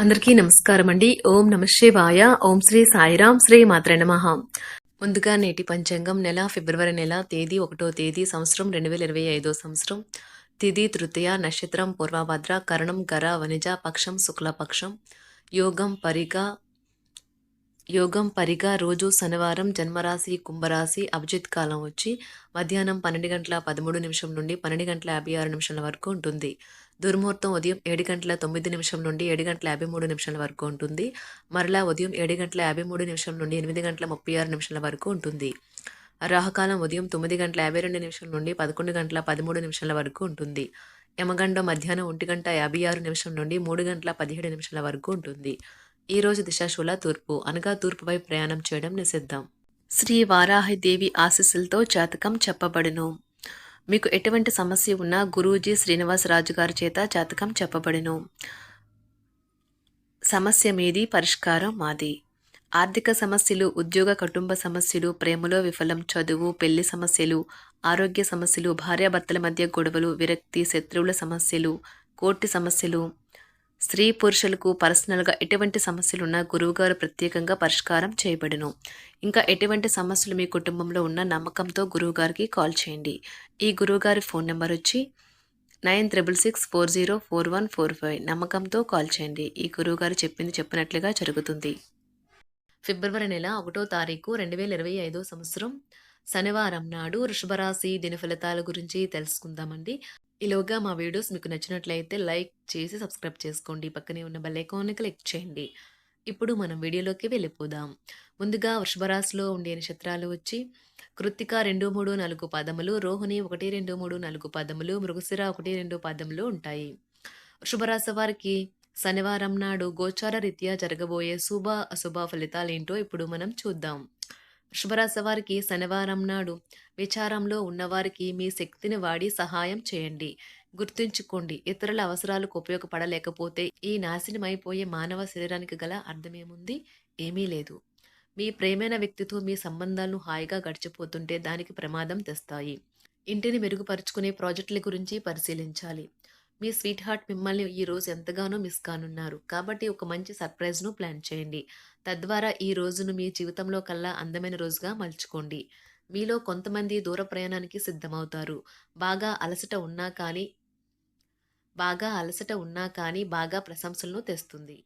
అందరికీ నమస్కారం అండి. ఓం నమ శివాయ. ఓం శ్రీ సాయిరాం శ్రీ మాత్ర నమః. ముందుగా నేటి పంచాంగం నెల ఫిబ్రవరి నెల తేదీ ఒకటో తేదీ సంవత్సరం రెండు వేల ఇరవై ఐదో సంవత్సరం. తిథి తృతీయ నక్షత్రం పూర్వభద్ర కరణం గర వనిజ పక్షం శుక్లపక్షం. యోగం పరిగ యోగం పరిగ రోజు శనివారం జన్మరాశి కుంభరాశి అభిజిత్ కాలం వచ్చి మధ్యాహ్నం పన్నెండు గంటల పదమూడు నిమిషం నుండి పన్నెండు గంటల యాభై ఆరు నిమిషాల వరకు ఉంటుంది. దుర్ముహూర్తం ఉదయం ఏడు గంటల తొమ్మిది నిమిషం నుండి ఏడు గంటల యాభై మూడు నిమిషాల వరకు ఉంటుంది. మరలా ఉదయం ఏడు గంటల యాభై మూడు నిమిషం నుండి ఎనిమిది గంటల ముప్పై ఆరు నిమిషాల వరకు ఉంటుంది. రాహకాలం ఉదయం తొమ్మిది గంటల యాభై రెండు నిమిషం నుండి పదకొండు గంటల పదమూడు నిమిషాల వరకు ఉంటుంది. యమగండం మధ్యాహ్నం ఒంటి గంట యాభై ఆరు నిమిషం నుండి మూడు గంటల పదిహేడు నిమిషాల వరకు ఉంటుంది. ఈరోజు దిశాశూల తూర్పు అనగా తూర్పుపై ప్రయాణం చేయడం నిషిద్ధం. శ్రీ వారాహి దేవి ఆశీస్సులతో జాతకం చెప్పబడును. మీకు ఎటువంటి సమస్య ఉన్నా గురూజీ శ్రీనివాసరాజు గారి చేత జాతకం చెప్పబడును. సమస్య మీది పరిష్కారం మాది. ఆర్థిక సమస్యలు ఉద్యోగ కుటుంబ సమస్యలు ప్రేమలో విఫలం చదువు పెళ్ళి సమస్యలు ఆరోగ్య సమస్యలు భార్యాభర్తల మధ్య గొడవలు విరక్తి శత్రువుల సమస్యలు కోర్టు సమస్యలు స్త్రీ పురుషులకు పర్సనల్గా ఎటువంటి సమస్యలు ఉన్నా గురువుగారు ప్రత్యేకంగా పరిష్కారం చేయబడును. ఇంకా ఎటువంటి సమస్యలు మీ కుటుంబంలో ఉన్న నమ్మకంతో గురువుగారికి కాల్ చేయండి. ఈ గురువుగారి ఫోన్ నెంబర్ వచ్చి nine triple six four zero four one four five. నమ్మకంతో కాల్ చేయండి. ఈ గురువుగారు చెప్పింది చెప్పినట్లుగా జరుగుతుంది. ఫిబ్రవరి నెల ఒకటో తారీఖు రెండు వేల ఇరవై ఐదో సంవత్సరం శనివారం నాడు వృషభరాశి దిన ఫలితాల గురించి తెలుసుకుందామండి. ఈలోగా మా వీడియోస్ మీకు నచ్చినట్లయితే లైక్ చేసి సబ్స్క్రైబ్ చేసుకోండి. పక్కనే ఉన్న బెల్ ఐకాన్ని క్లిక్ చేయండి. ఇప్పుడు మనం వీడియోలోకి వెళ్ళిపోదాం. ముందుగా వృషభరాశిలో ఉండే నక్షత్రాలు వచ్చి కృత్తిక రెండు మూడు నాలుగు పదములు రోహిణి ఒకటి రెండు మూడు నాలుగు పదములు మృగశిర ఒకటి రెండు పదములు ఉంటాయి. వృషభరాశి వారికి శనివారం నాడు గోచార రీత్యా జరగబోయే శుభ అశుభ ఫలితాలేంటో ఇప్పుడు మనం చూద్దాం. వృషభరాశి శనివారం నాడు విచారంలో ఉన్నవారికి మీ శక్తిని వాడి సహాయం చేయండి. గుర్తుంచుకోండి ఇతరుల అవసరాలకు ఉపయోగపడలేకపోతే ఈ నాశనమైపోయే మానవ శరీరానికి గల అర్థమేముంది? ఏమీ లేదు. మీ ప్రేమైన వ్యక్తితో మీ సంబంధాలను హాయిగా గడిచిపోతుంటే దానికి ప్రమాదం తెస్తాయి. ఇంటిని మెరుగుపరుచుకునే ప్రాజెక్టుల గురించి పరిశీలించాలి. మీ స్వీట్ హార్ట్ మిమ్మల్ని ఈ రోజు ఎంతగానో మిస్ కానున్నారు. కాబట్టి ఒక మంచి సర్ప్రైజ్ను ప్లాన్ చేయండి. తద్వారా ఈ రోజును మీ జీవితంలో కల్లా అందమైన రోజుగా మలుచుకోండి. మీలో కొంతమంది దూర ప్రయాణానికి సిద్ధమవుతారు. బాగా అలసట ఉన్నా కానీ బాగా అలసట ఉన్నా కానీ బాగా ప్రశంసలను తెస్తుంది.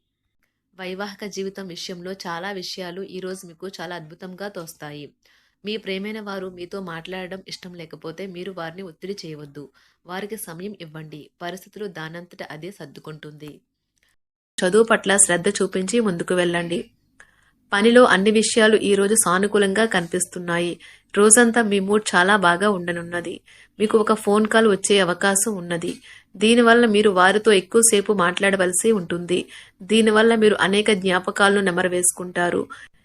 వైవాహిక జీవితం విషయంలో చాలా విషయాలు ఈరోజు మీకు చాలా అద్భుతంగా తోస్తాయి. మీ ప్రేమైన వారు మీతో మాట్లాడడం ఇష్టం లేకపోతే మీరు వారిని ఒత్తిడి చేయవద్దు. వారికి సమయం ఇవ్వండి. పరిస్థితులు దానంతట అదే సర్దుకుంటుంది. చదువు పట్ల శ్రద్ధ చూపించి ముందుకు వెళ్ళండి. పనిలో అన్ని విషయాలు ఈరోజు సానుకూలంగా కనిపిస్తున్నాయి. రోజంతా మీ మూడ్ చాలా బాగా ఉండనున్నది. మీకు ఒక ఫోన్ కాల్ వచ్చే అవకాశం ఉన్నది. దీనివల్ల మీరు వారితో ఎక్కువసేపు మాట్లాడవలసి ఉంటుంది. దీనివల్ల మీరు అనేక జ్ఞాపకాలను నెమరవేసుకుంటారు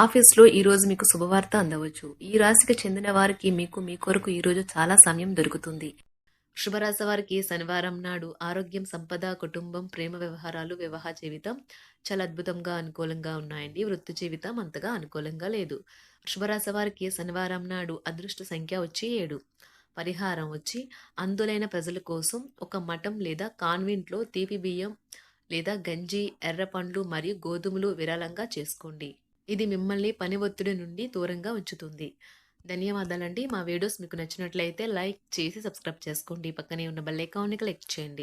ఆఫీస్లో ఈరోజు మీకు శుభవార్త అందవచ్చు. ఈ రాశికి చెందిన వారికి మీకు మీ కొరకు ఈ రోజు చాలా సమయం దొరుకుతుంది. శుభరాశి వారికి శనివారం నాడు ఆరోగ్యం సంపద కుటుంబం ప్రేమ వ్యవహారాలు వివాహ జీవితం చాలా అద్భుతంగా అనుకూలంగా ఉన్నాయండి. వృత్తి జీవితం అంతగా అనుకూలంగా లేదు. శుభరాశి వారికి శనివారం నాడు అదృష్ట సంఖ్య వచ్చి ఏడు. పరిహారం వచ్చి అందులైన ప్రజల కోసం ఒక మఠం లేదా కాన్వెంట్లో తీపి బియ్యం లేదా గంజి ఎర్ర పండ్లు మరియు గోధుమలు విరాళంగా చేసుకోండి. ఇది మిమ్మల్ని పని ఒత్తిడి నుండి దూరంగా ఉంచుతుంది. ధన్యవాదాలండి. మా వీడియోస్ మీకు నచ్చినట్లయితే లైక్ చేసి సబ్స్క్రైబ్ చేసుకోండి. పక్కనే ఉన్న బెల్ ఐకాన్ని క్లిక్ చేయండి.